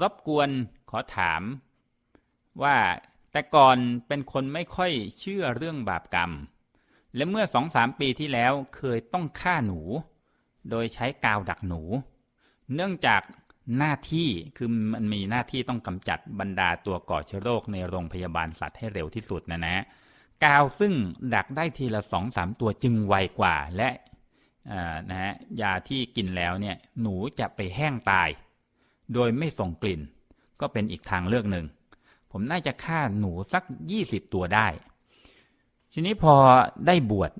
รบกวนขอถาม ว่าแต่ก่อนเป็นคนไม่ค่อยเชื่อเรื่องบาปกรรม และเมื่อสองสามปีที่แล้วเคยต้องฆ่าหนู โดยใช้กาวดักหนู เนื่องจากหน้าที่คือมันมีหน้าที่ต้องกำจัดบรรดาตัวก่อเชื้อโรคในโรงพยาบาลสัตว์ให้เร็วที่สุดนะนะกาวซึ่งดักได้ทีละสองสามตัวจึงไวกว่าและนะฮะยาที่กินแล้วเนี่ยหนูจะไปแห้งตาย โดยไม่ส่งกลิ่น ก็เป็นอีกทางเลือกหนึ่ง ผมน่าจะฆ่าหนูสักยี่สิบตัวได้ ทีนี้พอได้บวช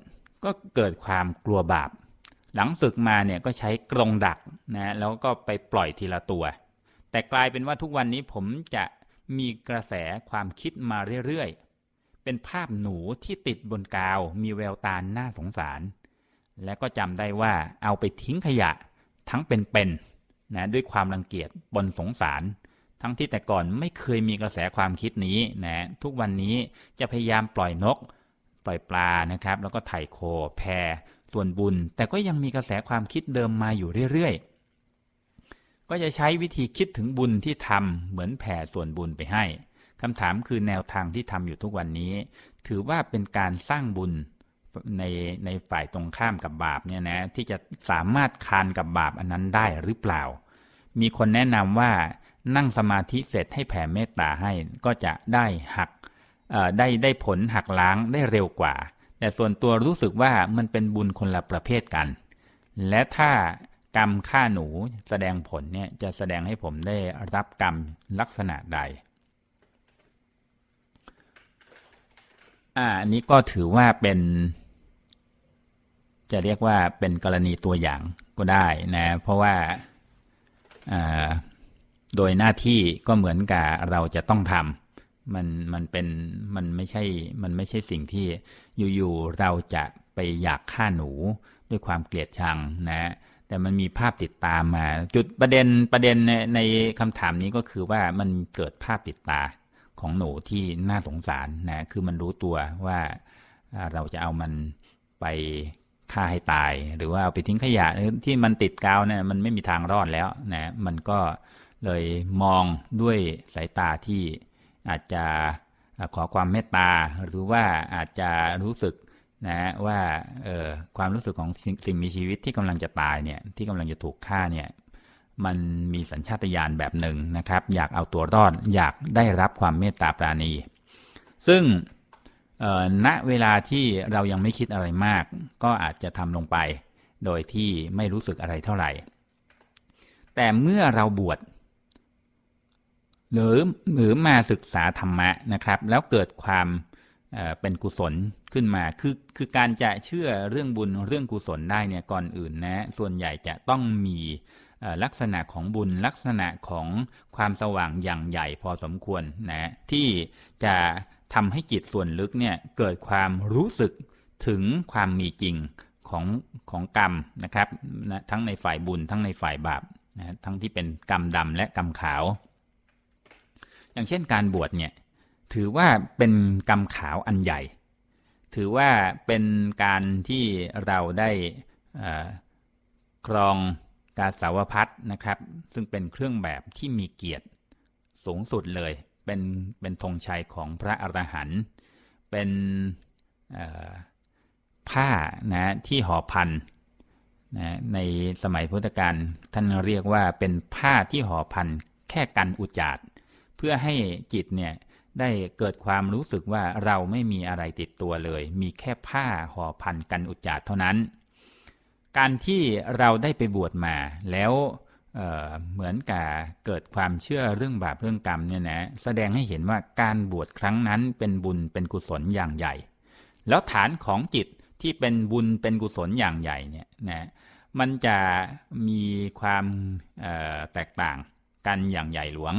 ก็เกิดความกลัวบาป หลังศึกมาเนี่ยก็ใช้กรงดักนะแล้วก็ไปปล่อยทีละตัว แต่กลายเป็นว่าทุกวันนี้ผมจะมีกระแสความคิดมาเรื่อยๆ เป็นภาพหนูที่ติดบนกาว มีแววตาหน้าสงสาร และก็จำได้ว่าเอาไปทิ้งขยะทั้งเป็นๆ นะด้วยความรังเกียจบนสงสาร ทั้งที่แต่ก่อนไม่เคยมีกระแสความคิดนี้นะทุกวันนี้จะพยายามปล่อยนก ปล่อยปลานะครับ แล้วก็ไถ่โคแพส่วนบุญ แต่ก็ยังมีกระแสความคิดเดิมมาอยู่เรื่อยๆ ก็จะใช้วิธีคิดถึงบุญที่ทำเหมือนแผ่ส่วนบุญไปให้คำถามคือแนวทางที่ทำอยู่ทุกวันนี้ ถือว่าเป็นการสร้างบุญ ในในฝ่ายตรงข้ามกับบาปเนี่ยนะที่จะสามารถคานกับบาปอันนั้นได้หรือเปล่า มีคนแนะนำว่านั่งสมาธิเสร็จให้แผ่เมตตาให้ก็จะได้หักได้ได้ผลหักล้างได้เร็วกว่า แต่ส่วนตัวรู้สึกว่ามันเป็นบุญคนละประเภทกัน และถ้ากรรมฆ่าหนูแสดงผลเนี่ยจะแสดงให้ผมได้รับกรรมลักษณะใดอ่าอันนี้ก็ถือว่าเป็น จะเรียกว่าเป็นกรณีตัวอย่างก็ได้นะเพราะว่าโดยหน้าที่ก็เหมือนกับเราจะต้องทำมันมันเป็นมันไม่ใช่มันไม่ใช่สิ่งที่อยู่ๆเราจะไปอยากฆ่าหนูด้วยความเกลียดชังนะแต่มันมีภาพติดตามมา จุดประเด็นประเด็นในในคำถามนี้ก็คือว่ามันเกิดภาพติดตาของหนูที่น่าสงสารนะคือมันรู้ตัวว่าเราจะเอามันไป ฆ่าให้ตาย หรือว่าเอาไปทิ้งขยะที่มันติดกาวเนี่ยมันไม่มีทางรอดแล้วนะมันก็เลยมองด้วยสายตาที่อาจจะขอความเมตตา หรือว่าอาจจะรู้สึกนะว่าความรู้สึกของสิ่งมีชีวิตที่กำลังจะตายเนี่ยที่กำลังจะถูกฆ่าเนี่ยมันมีสัญชาตญาณแบบหนึ่งนะครับ อยากเอาตัวรอดอยากได้รับความเมตตาปราณี ซึ่ง ณเวลาที่เรายังไม่คิดอะไรมาก ก็อาจจะทำลงไป โดยที่ไม่รู้สึกอะไรเท่าไหร่ แต่เมื่อเราบวชหรือหรือมาศึกษาธรรมะนะครับ แล้วเกิดความเป็นกุศลขึ้นมา คือคือการจะเชื่อเรื่องบุญเรื่องกุศลได้เนี่ยก่อนอื่นนะส่วนใหญ่จะต้องมีลักษณะของบุญลักษณะของความสว่างอย่างใหญ่พอสมควรนะที่จะ ทำให้จิตส่วนลึกเนี่ยเกิดความรู้สึกถึงความมีจริงของของกรรมนะครับนะทั้งในฝ่ายบุญทั้งในฝ่ายบาปนะทั้งที่เป็นกรรมดำและกรรมขาว อย่างเช่นการบวชเนี่ยถือว่าเป็นกรรมขาวอันใหญ่ ถือว่าเป็นการที่เราได้ครองกาสาวพัดนะครับ ซึ่งเป็นเครื่องแบบที่มีเกียรติสูงสุดเลย เป็นเป็นธงชัยของพระอรหันต์เป็นผ้านะที่ห่อพันนะในสมัยพุทธกาลท่านเรียกว่าเป็นผ้าที่ห่อพันแค่กันอุจาดเพื่อให้จิตเนี่ยได้เกิดความรู้สึกว่าเราไม่มีอะไรติดตัวเลย มีแค่ผ้าห่อพันกันอุจาดเท่านั้น การที่เราได้ไปบวชมาแล้ว เเหมือนกับเกิดความเชื่อเรื่องบาปเรื่องกรรมเนี่ยนะแสดงให้เห็นว่าการบวชครั้งนั้นเป็นบุญเป็นกุศลอย่างใหญ่ แล้วฐานของจิตที่เป็นบุญเป็นกุศลอย่างใหญ่เนี่ยนะมันจะมีความแตกต่างกันอย่างใหญ่หลวง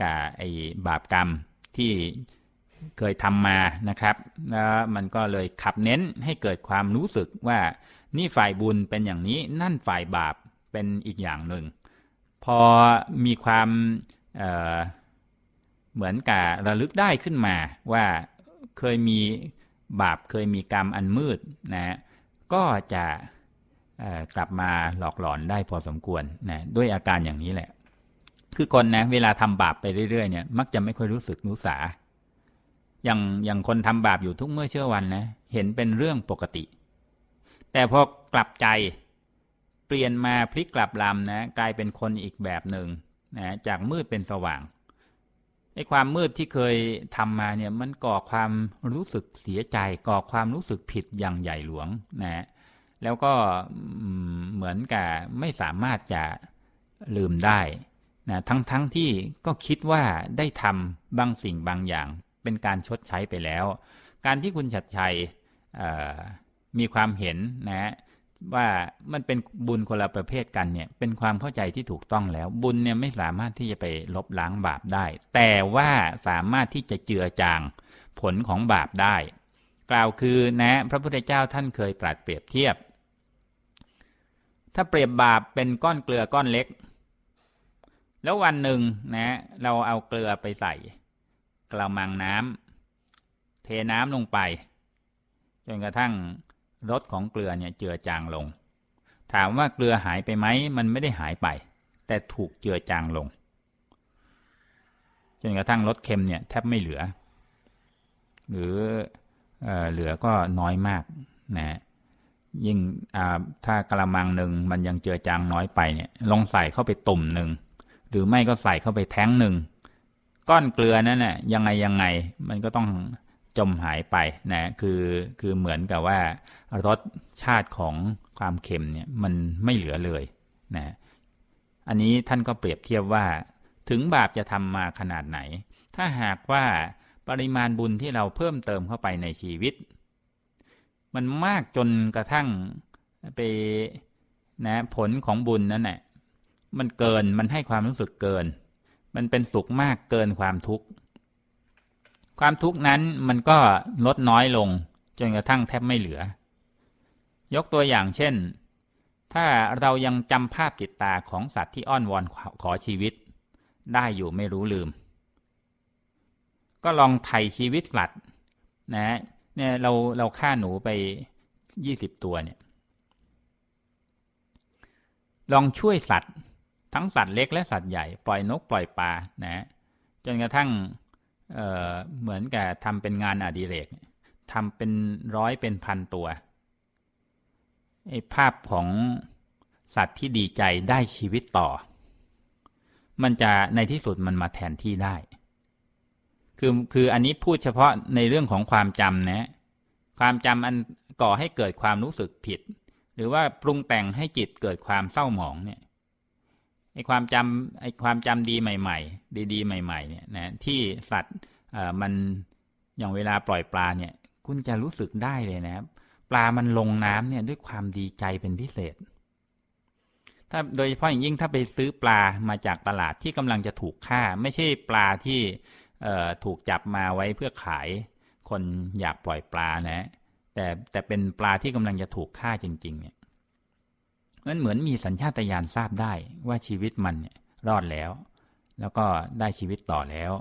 กับไอ้บาปกรรมที่เคยทำมานะครับแล้วมันก็เลยขับเน้นให้เกิดความรู้สึกว่านี่ฝ่ายบุญเป็นอย่างนี้นั่นฝ่ายบาปเป็นอีกอย่างหนึ่ง พอมีความเเหมือนกับระลึกได้ขึ้นมาว่าเคยมีบาปเคยมีกรรมอันมืดนะก็จะกลับมาหลอกหลอนได้พอสมควรนะด้วยอาการอย่างนี้แหละ คือคนนะเวลาทำบาปไปเรื่อยๆเนี่ยมักจะไม่ค่อยรู้สึกรู้สาอย่างอย่างคนทำบาปอยู่ทุกเมื่อเชื่อวันนะเห็นเป็นเรื่องปกติ แต่พอกลับใจ เปลี่ยนมาพลิกกลับลำนะกลายเป็นคนอีกแบบหนึ่งนะจากมืดเป็นสว่างไอ้ความมืดที่เคยทำมาเนี่ยมันก่อความรู้สึกเสียใจ ก่อความรู้สึกผิดอย่างใหญ่หลวงนะแล้วก็เหมือนกับไม่สามารถจะลืมได้นะทั้งๆทที่ก็คิดว่าได้ทำบางสิ่งบางอย่าง เป็นการชดใช้ไปแล้ว การที่คุณชัดชัยมีความเห็นนะ ว่ามันเป็นบุญคนละประเภทกันเนี่ย เป็นความเข้าใจที่ถูกต้องแล้ว บุญเนี่ยไม่สามารถที่จะไปลบล้างบาปได้ แต่ว่าสามารถที่จะเจือจางผลของบาปได้ กล่าวคือนะ พระพุทธเจ้าท่านเคยตรัสเปรียบเทียบ ถ้าเปรียบบาปเป็นก้อนเกลือก้อนเล็ก แล้ววันหนึ่งนะ เราเอาเกลือไปใส่กระมังน้ำเทน้ำลงไป จนกระทั่ง รสของเกลือเนี่ยเจือจางลง ถามว่าเกลือหายไปไหมมันไม่ได้หายไป แต่ถูกเจือจางลงจนกระทั่งรสเค็มเนี่ยแทบไม่เหลือ หรือเอเหลือก็น้อยมากนะยิ่งถ้ากระมังหนึ่งมันยังเจือจางน้อยไปเนี่ยลองใส่เข้าไปตุ่มหนึ่งหรือไม่ก็ใส่เข้าไปแท้งหนึ่งก้อนเกลือนั้นน่ะยังไงยังไงมันก็ต้อง จมหายไปนะคือคือเหมือนกับว่ารสชาติของความเค็มเนี่ยมันไม่เหลือเลยนะอันนี้ท่านก็เปรียบเทียบว่า ถึงบาปจะทำมาขนาดไหน ถ้าหากว่าปริมาณบุญที่เราเพิ่มเติมเข้าไปในชีวิต มันมากจนกระทั่งไปนะผลของบุญนั้นแหละมันเกินมันให้ความรู้สึกเกิน มันเป็นสุขมากเกินความทุกข์ ความทุกข์นั้นมันก็ลดน้อยลง จนกระทั่งแทบไม่เหลือ ยกตัวอย่างเช่น ถ้าเรายังจำภาพติดตาของสัตว์ที่อ้อนวอนขอชีวิต ได้อยู่ไม่รู้ลืม ก็ลองไถ่ชีวิตสัตว์นะเนี่ยเราเราฆ่าหนูไปยี่สิบตัวเนี่ยลองช่วยสัตว์ ทั้งสัตว์เล็กและสัตว์ใหญ่ ปล่อยนกปล่อยปลานะจนกระทั่ง เเหมือนกับทำเป็นงานอดิเรกทำเป็นร้อยเป็นพันตัวไอ้ภาพของสัตว์ที่ดีใจได้ชีวิตต่อ มันจะในที่สุดมันมาแทนที่ได้ คือคืออันนี้พูดเฉพาะในเรื่องของความจำนะ ความจำอันก่อให้เกิดความรู้สึกผิด หรือว่าปรุงแต่งให้จิตเกิดความเศร้าหมองเนี่ย ไอ้ความจำไอ้ความจำดีใหม่ ๆ ดีๆ ใหม่ๆเนี่ยนะที่สัตว์มันอย่างเวลาปล่อยปลาเนี่ย คุณจะรู้สึกได้เลยนะครับ ปลามันลงน้ำเนี่ยด้วยความดีใจเป็นพิเศษ ถ้าโดยเฉพาะอย่างยิ่งถ้าไปซื้อปลามาจากตลาดที่กำลังจะถูกฆ่า ไม่ใช่ปลาที่ถูกจับมาไว้เพื่อขาย คนอยากปล่อยปลานะ แต่แต่เป็นปลาที่กำลังจะถูกฆ่าจริง ๆ เนี่ย มันเหมือนมีสัญชาตญาณทราบได้ว่าชีวิตมันเนี่ยรอดแล้ว แล้วก็ได้ชีวิตต่อแล้ว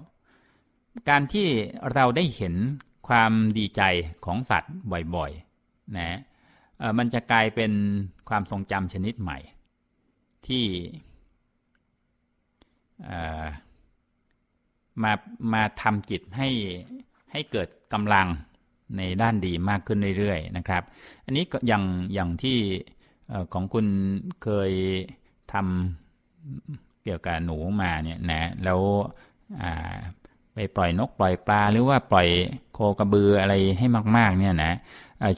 การที่เราได้เห็นความดีใจของสัตว์บ่อยๆนะมันจะกลายเป็นความทรงจำชนิดใหม่ ที่มามาทำจิตให้ให้เกิดกำลังในด้านดีมากขึ้นเรื่อยๆนะครับ อันนี้อย่างอย่างที่ ของคุณเคยทำเกี่ยวกับหนูมาเนี่ยนะแล้วไปปล่อยนกปล่อยปลาหรือว่าปล่อยโคกระบืออะไรให้มาก ๆ เนี่ยนะ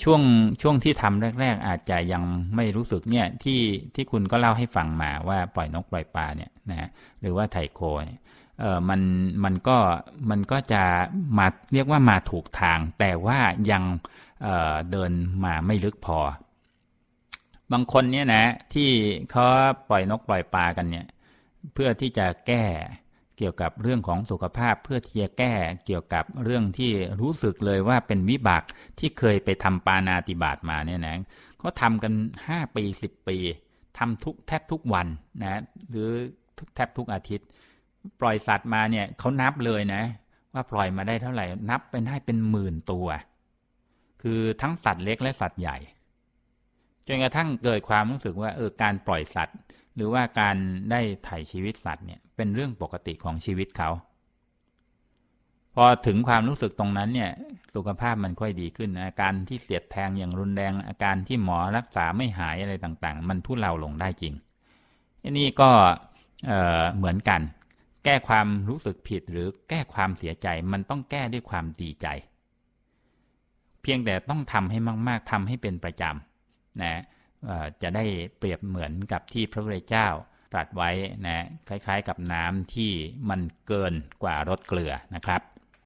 ช่วงช่วงที่ทำแรก ๆ อาจจะยังไม่รู้สึกเนี่ยที่ที่คุณก็เล่าให้ฟังมาว่าปล่อยนกปล่อยปลาเนี่ยนะหรือว่าไถโคเนี่ยเออมันมันก็มันก็จะมาเรียกว่ามาถูกทาง แต่ว่ายังเเดินมาไม่ลึกพอ บางคนเนี่ยนะที่เขาปล่อยนกปล่อยปลากันเนี่ยเพื่อที่จะแก้เกี่ยวกับเรื่องของสุขภาพ เพื่อที่จะแก้เกี่ยวกับเรื่องที่รู้สึกเลยว่าเป็นวิบากที่เคยไปทำปานาติบาตมาเนี่ยนะเขาทำกันห้าปีสิบปีทำทุกแทบทุกวันนะหรือแทบทุกอาทิตย์ ปล่อยสัตว์มาเนี่ยเขานับเลยนะ ว่าปล่อยมาได้เท่าไหร่นับเป็นได้เป็นหมื่นตัว คือทั้งสัตว์เล็กและสัตว์ใหญ่ จนกระทั่งเกิดความรู้สึกว่าเออการปล่อยสัตว์ หรือว่าการได้ไถ่ชีวิตสัตว์เนี่ยเป็นเรื่องปกติของชีวิตเขาพอถึงความรู้สึกตรงนั้นเนี่ยสุขภาพมันค่อยดีขึ้น อาการที่เสียดแทงอย่างรุนแรงอาการที่หมอรักษาไม่หายอะไรต่างๆ มันทุเลาลงได้จริงอันนี้ก็เเหมือนกัน แก้ความรู้สึกผิดหรือแก้ความเสียใจมันต้องแก้ด้วยความดีใจ เพียงแต่ต้องทำให้มาก ๆทำให้เป็นประจำ นะจะได้เปรียบเหมือนกับที่พระพุทธเจ้าตรัสไว้นะคล้ายๆกับน้ำที่มันเกินกว่ารสเกลือนะครับ